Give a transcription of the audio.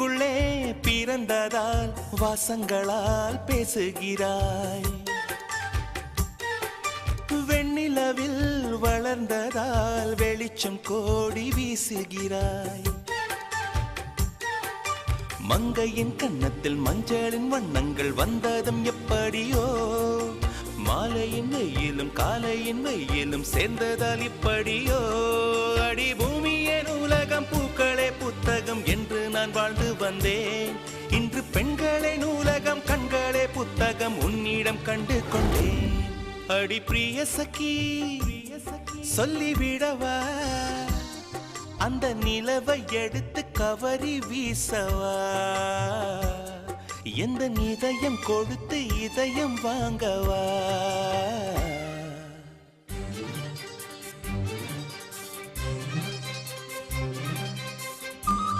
எனக்குள்ளே பிறந்ததால் வாசங்களால் பேசுகிறாய். வெண்ணிலவில் வளர்ந்ததால் வெளிச்சம் கோடி வீசுகிறாய். மங்கையின் கன்னத்தில் மஞ்சளின் வண்ணங்கள் வந்ததும் எப்படியோ மாலையின் வெயிலும் காலையின் வெயிலும் சேர்ந்ததால் இப்படியோ நான் வாழ்ந்து வந்தேன். இன்று பெண்களே நூலகம் கண்களே புத்தகம் உன்னிடம் கண்டு கொண்டேன். அடி பிரிய சகி சொல்லிவிடவா? அந்த நிலவை எடுத்து கவரி வீசவா? எந்த இதயம் கொடுத்து இதயம் வாங்கவா?